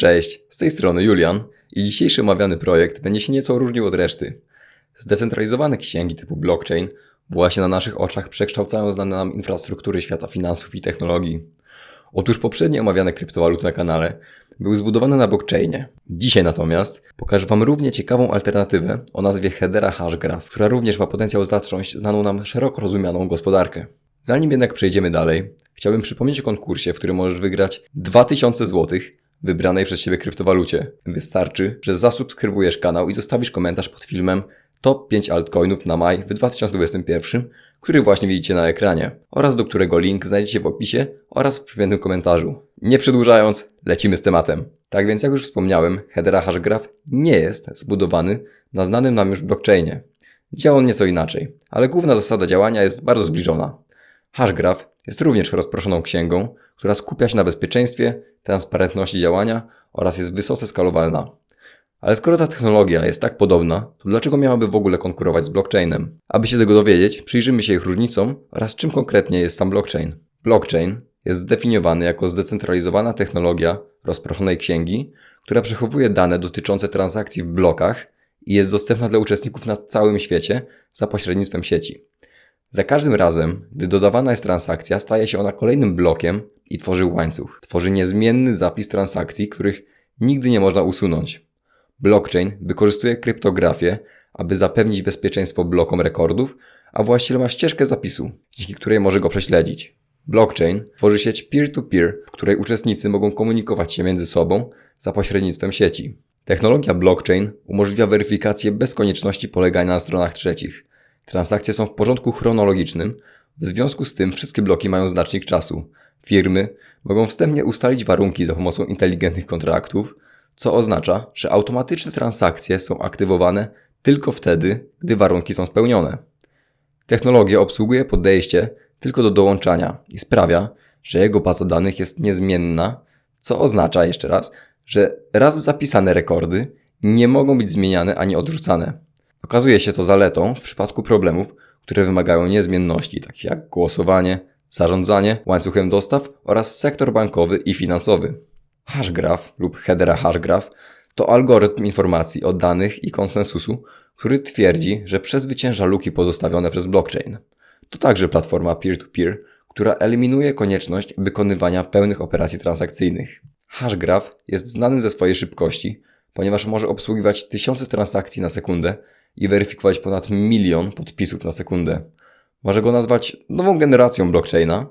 Cześć, z tej strony Julian i dzisiejszy omawiany projekt będzie się nieco różnił od reszty. Zdecentralizowane księgi typu blockchain właśnie na naszych oczach przekształcają znane nam infrastruktury świata finansów i technologii. Otóż poprzednie omawiane kryptowaluty na kanale były zbudowane na blockchainie. Dzisiaj natomiast pokażę Wam równie ciekawą alternatywę o nazwie Hedera Hashgraph, która również ma potencjał zatrząść znaną nam szeroko rozumianą gospodarkę. Zanim jednak przejdziemy dalej, chciałbym przypomnieć o konkursie, w którym możesz wygrać 2000 zł wybranej przez Ciebie kryptowalucie. Wystarczy, że zasubskrybujesz kanał i zostawisz komentarz pod filmem Top 5 altcoinów na maj w 2021, który właśnie widzicie na ekranie oraz do którego link znajdziecie w opisie oraz w przypiętym komentarzu. Nie przedłużając, lecimy z tematem. Tak więc jak już wspomniałem, Hedera Hashgraph nie jest zbudowany na znanym nam już blockchainie. Działa on nieco inaczej, ale główna zasada działania jest bardzo zbliżona. Hashgraph jest również rozproszoną księgą, która skupia się na bezpieczeństwie, transparentności działania oraz jest wysoce skalowalna. Ale skoro ta technologia jest tak podobna, to dlaczego miałaby w ogóle konkurować z blockchainem? Aby się tego dowiedzieć, przyjrzymy się ich różnicom oraz czym konkretnie jest sam blockchain. Blockchain jest zdefiniowany jako zdecentralizowana technologia rozproszonej księgi, która przechowuje dane dotyczące transakcji w blokach i jest dostępna dla uczestników na całym świecie za pośrednictwem sieci. Za każdym razem, gdy dodawana jest transakcja, staje się ona kolejnym blokiem i tworzy łańcuch. Tworzy niezmienny zapis transakcji, których nigdy nie można usunąć. Blockchain wykorzystuje kryptografię, aby zapewnić bezpieczeństwo blokom rekordów, a właściciel ma ścieżkę zapisu, dzięki której może go prześledzić. Blockchain tworzy sieć peer-to-peer, w której uczestnicy mogą komunikować się między sobą za pośrednictwem sieci. Technologia blockchain umożliwia weryfikację bez konieczności polegania na stronach trzecich. Transakcje są w porządku chronologicznym, w związku z tym wszystkie bloki mają znacznik czasu. Firmy mogą wstępnie ustalić warunki za pomocą inteligentnych kontraktów, co oznacza, że automatyczne transakcje są aktywowane tylko wtedy, gdy warunki są spełnione. Technologia obsługuje podejście tylko do dołączania i sprawia, że jego baza danych jest niezmienna, co oznacza jeszcze raz, że raz zapisane rekordy nie mogą być zmieniane ani odrzucane. Okazuje się to zaletą w przypadku problemów, które wymagają niezmienności, takich jak głosowanie, zarządzanie łańcuchem dostaw oraz sektor bankowy i finansowy. Hashgraph lub Hedera Hashgraph to algorytm informacji o danych i konsensusu, który twierdzi, że przezwycięża luki pozostawione przez blockchain. To także platforma peer-to-peer, która eliminuje konieczność wykonywania pełnych operacji transakcyjnych. Hashgraph jest znany ze swojej szybkości, ponieważ może obsługiwać tysiące transakcji na sekundę i weryfikować ponad milion podpisów na sekundę. Może go nazwać nową generacją blockchaina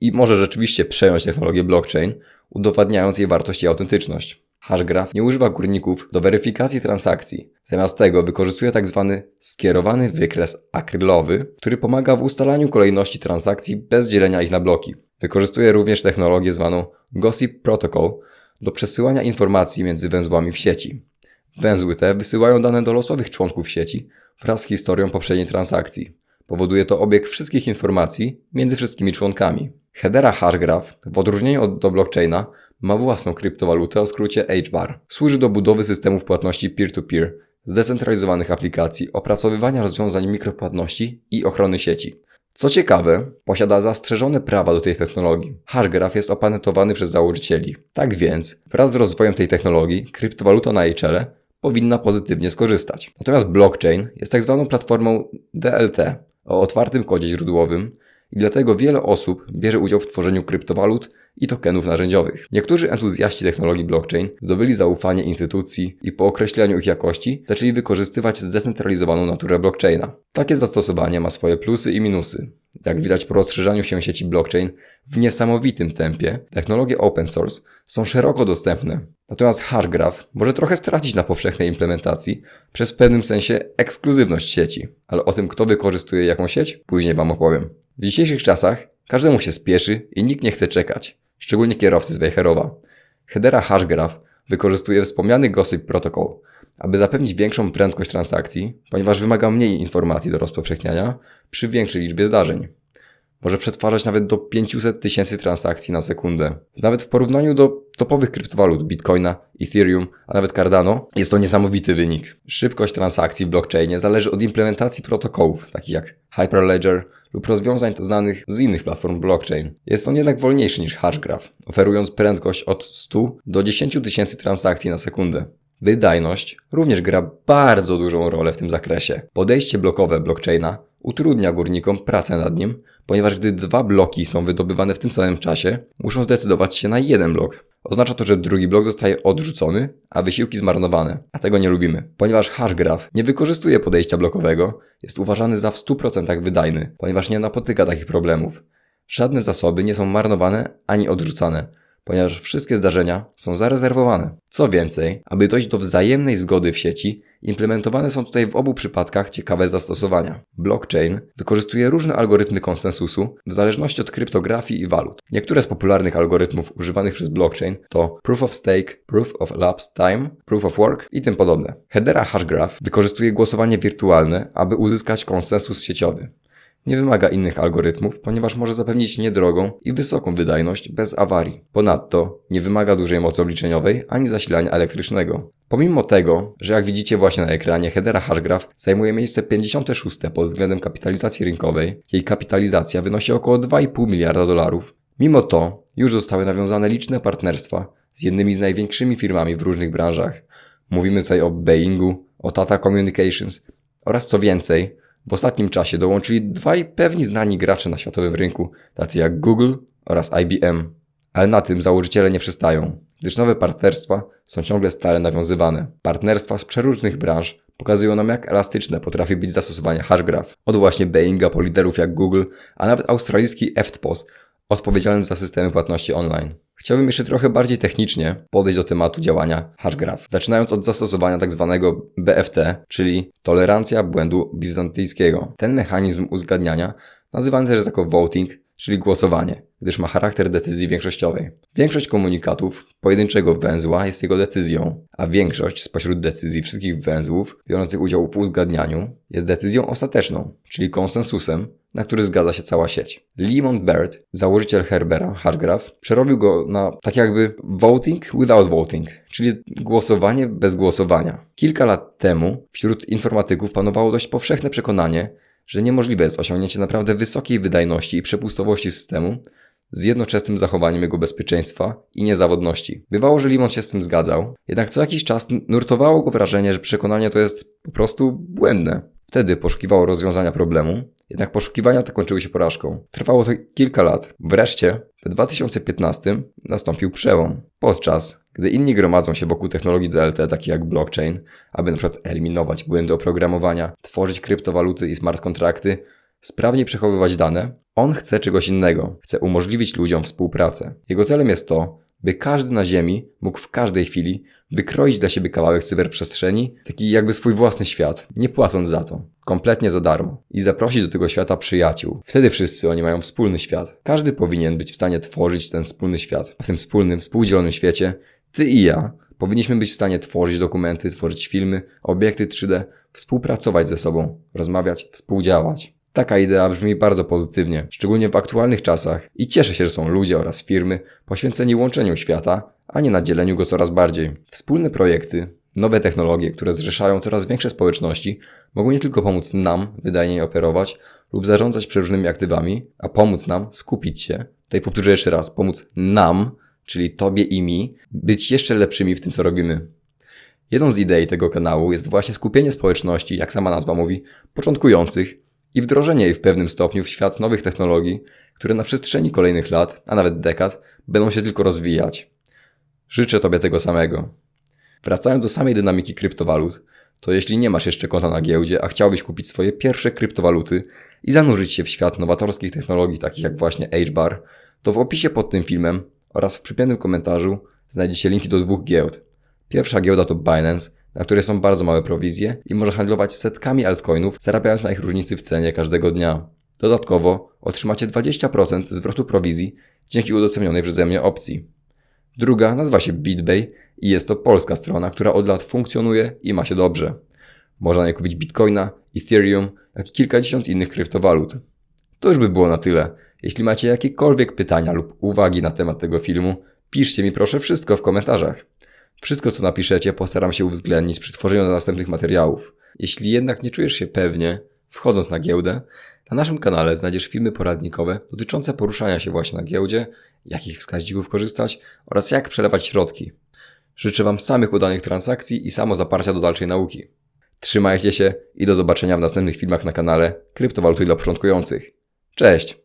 i może rzeczywiście przejąć technologię blockchain, udowadniając jej wartość i autentyczność. Hashgraph nie używa górników do weryfikacji transakcji. Zamiast tego wykorzystuje tzw. Tak skierowany wykres akrylowy, który pomaga w ustalaniu kolejności transakcji bez dzielenia ich na bloki. Wykorzystuje również technologię zwaną Gossip Protocol do przesyłania informacji między węzłami w sieci. Węzły te wysyłają dane do losowych członków sieci wraz z historią poprzedniej transakcji. Powoduje to obieg wszystkich informacji między wszystkimi członkami. Hedera Hashgraph, w odróżnieniu od do blockchaina, ma własną kryptowalutę o skrócie HBAR. Służy do budowy systemów płatności peer-to-peer, zdecentralizowanych aplikacji, opracowywania rozwiązań mikropłatności i ochrony sieci. Co ciekawe, posiada zastrzeżone prawa do tej technologii. Hashgraph jest opatentowany przez założycieli. Tak więc, wraz z rozwojem tej technologii, kryptowaluta na jej czele powinna pozytywnie skorzystać. Natomiast blockchain jest tak zwaną platformą DLT o otwartym kodzie źródłowym, i dlatego wiele osób bierze udział w tworzeniu kryptowalut i tokenów narzędziowych. Niektórzy entuzjaści technologii blockchain zdobyli zaufanie instytucji i po określeniu ich jakości zaczęli wykorzystywać zdecentralizowaną naturę blockchaina. Takie zastosowanie ma swoje plusy i minusy. Jak widać po rozszerzaniu się sieci blockchain w niesamowitym tempie, technologie open source są szeroko dostępne. Natomiast Hashgraph może trochę stracić na powszechnej implementacji przez w pewnym sensie ekskluzywność sieci. Ale o tym, kto wykorzystuje jaką sieć, później Wam opowiem. W dzisiejszych czasach każdemu się spieszy i nikt nie chce czekać, szczególnie kierowcy z Wejherowa. Hedera Hashgraph wykorzystuje wspomniany Gossip Protocol, aby zapewnić większą prędkość transakcji, ponieważ wymaga mniej informacji do rozpowszechniania przy większej liczbie zdarzeń. może przetwarzać nawet do 500 tysięcy transakcji na sekundę. Nawet w porównaniu do topowych kryptowalut Bitcoina, Ethereum, a nawet Cardano jest to niesamowity wynik. Szybkość transakcji w blockchainie zależy od implementacji protokołów, takich jak Hyperledger lub rozwiązań znanych z innych platform blockchain. Jest on jednak wolniejszy niż Hashgraph, oferując prędkość od 100 do 10 tysięcy transakcji na sekundę. Wydajność również gra bardzo dużą rolę w tym zakresie. Podejście blokowe blockchaina utrudnia górnikom pracę nad nim, ponieważ gdy dwa bloki są wydobywane w tym samym czasie, muszą zdecydować się na jeden blok. Oznacza to, że drugi blok zostaje odrzucony, a wysiłki zmarnowane. A tego nie lubimy. Ponieważ hashgraph nie wykorzystuje podejścia blokowego, jest uważany za w 100% wydajny, ponieważ nie napotyka takich problemów. Żadne zasoby nie są marnowane ani odrzucane ponieważ wszystkie zdarzenia są zarezerwowane. Co więcej, aby dojść do wzajemnej zgody w sieci, implementowane są tutaj w obu przypadkach ciekawe zastosowania. Blockchain wykorzystuje różne algorytmy konsensusu w zależności od kryptografii i walut. Niektóre z popularnych algorytmów używanych przez blockchain to Proof of Stake, Proof of Elapsed Time, Proof of Work i tym podobne. Hedera Hashgraph wykorzystuje głosowanie wirtualne, aby uzyskać konsensus sieciowy. Nie wymaga innych algorytmów, ponieważ może zapewnić niedrogą i wysoką wydajność bez awarii. Ponadto nie wymaga dużej mocy obliczeniowej ani zasilania elektrycznego. Pomimo tego, że jak widzicie właśnie na ekranie, Hedera Hashgraph zajmuje miejsce 56 pod względem kapitalizacji rynkowej, jej kapitalizacja wynosi około 2,5 miliarda dolarów. Mimo to już zostały nawiązane liczne partnerstwa z jednymi z największymi firmami w różnych branżach. Mówimy tutaj o Boeingu, o Tata Communications oraz co więcej, w ostatnim czasie dołączyli dwaj pewni znani gracze na światowym rynku, tacy jak Google oraz IBM. Ale na tym założyciele nie przestają, gdyż nowe partnerstwa są ciągle stale nawiązywane. Partnerstwa z przeróżnych branż pokazują nam, jak elastyczne potrafi być zastosowanie hashgraph. Od właśnie Boeinga po liderów jak Google, a nawet australijski EFTPOS, odpowiedzialny za systemy płatności online. Chciałbym jeszcze trochę bardziej technicznie podejść do tematu działania hashgraph, zaczynając od zastosowania. Tak BFT, czyli tolerancja błędu bizantyjskiego. Ten mechanizm uzgadniania nazywany też jako voting, czyli głosowanie, gdyż ma charakter decyzji większościowej. Większość komunikatów pojedynczego węzła jest jego decyzją, a większość spośród decyzji wszystkich węzłów biorących udział w uzgadnianiu jest decyzją ostateczną, czyli konsensusem, na który zgadza się cała sieć. Lemon Bird, założyciel Herbera, Hardgraph, przerobił go na tak jakby voting without voting, czyli głosowanie bez głosowania. Kilka lat temu wśród informatyków panowało dość powszechne przekonanie, że niemożliwe jest osiągnięcie naprawdę wysokiej wydajności i przepustowości systemu z jednoczesnym zachowaniem jego bezpieczeństwa i niezawodności. Bywało, że Limon się z tym zgadzał, jednak co jakiś czas nurtowało go wrażenie, że przekonanie to jest po prostu błędne. Wtedy poszukiwało rozwiązania problemu, jednak poszukiwania te kończyły się porażką. Trwało to kilka lat. Wreszcie w 2015 nastąpił przełom. Podczas gdy inni gromadzą się wokół technologii DLT, takich jak blockchain, aby np. eliminować błędy oprogramowania, tworzyć kryptowaluty i smart kontrakty, sprawnie przechowywać dane, on chce czegoś innego. Chce umożliwić ludziom współpracę. Jego celem jest to, by każdy na Ziemi mógł w każdej chwili wykroić dla siebie kawałek cyberprzestrzeni, taki jakby swój własny świat, nie płacąc za to, kompletnie za darmo, i zaprosić do tego świata przyjaciół. Wtedy wszyscy oni mają wspólny świat. Każdy powinien być w stanie tworzyć ten wspólny świat. W tym wspólnym, współdzielonym świecie ty i ja powinniśmy być w stanie tworzyć dokumenty, tworzyć filmy, obiekty 3D, współpracować ze sobą, rozmawiać, współdziałać. Taka idea brzmi bardzo pozytywnie, szczególnie w aktualnych czasach i cieszę się, że są ludzie oraz firmy poświęceni łączeniu świata, a nie nadzieleniu go coraz bardziej. Wspólne projekty, nowe technologie, które zrzeszają coraz większe społeczności, mogą nie tylko pomóc nam wydajniej operować lub zarządzać przeróżnymi aktywami, a pomóc nam skupić się, tutaj powtórzę jeszcze raz, pomóc nam, czyli Tobie i mi, być jeszcze lepszymi w tym, co robimy. Jedną z idei tego kanału jest właśnie skupienie społeczności, jak sama nazwa mówi, początkujących i wdrożenie jej w pewnym stopniu w świat nowych technologii, które na przestrzeni kolejnych lat, a nawet dekad, będą się tylko rozwijać. Życzę Tobie tego samego. Wracając do samej dynamiki kryptowalut, to jeśli nie masz jeszcze konta na giełdzie, a chciałbyś kupić swoje pierwsze kryptowaluty i zanurzyć się w świat nowatorskich technologii takich jak właśnie HBAR, to w opisie pod tym filmem oraz w przypiętym komentarzu znajdziecie linki do dwóch giełd. Pierwsza giełda to Binance, na której są bardzo małe prowizje i może handlować setkami altcoinów, zarabiając na ich różnicy w cenie każdego dnia. Dodatkowo otrzymacie 20% zwrotu prowizji dzięki udostępnionej przeze mnie opcji. Druga nazywa się BitBay i jest to polska strona, która od lat funkcjonuje i ma się dobrze. Można je kupić Bitcoina, Ethereum, jak i kilkadziesiąt innych kryptowalut. To już by było na tyle. Jeśli macie jakiekolwiek pytania lub uwagi na temat tego filmu, piszcie mi proszę wszystko w komentarzach. Wszystko, co napiszecie, postaram się uwzględnić przy tworzeniu następnych materiałów. Jeśli jednak nie czujesz się pewnie, wchodząc na giełdę, na naszym kanale znajdziesz filmy poradnikowe dotyczące poruszania się właśnie na giełdzie, jakich wskaźników korzystać oraz jak przelewać środki. Życzę Wam samych udanych transakcji i samozaparcia do dalszej nauki. Trzymajcie się i do zobaczenia w następnych filmach na kanale Kryptowaluty dla początkujących. Cześć!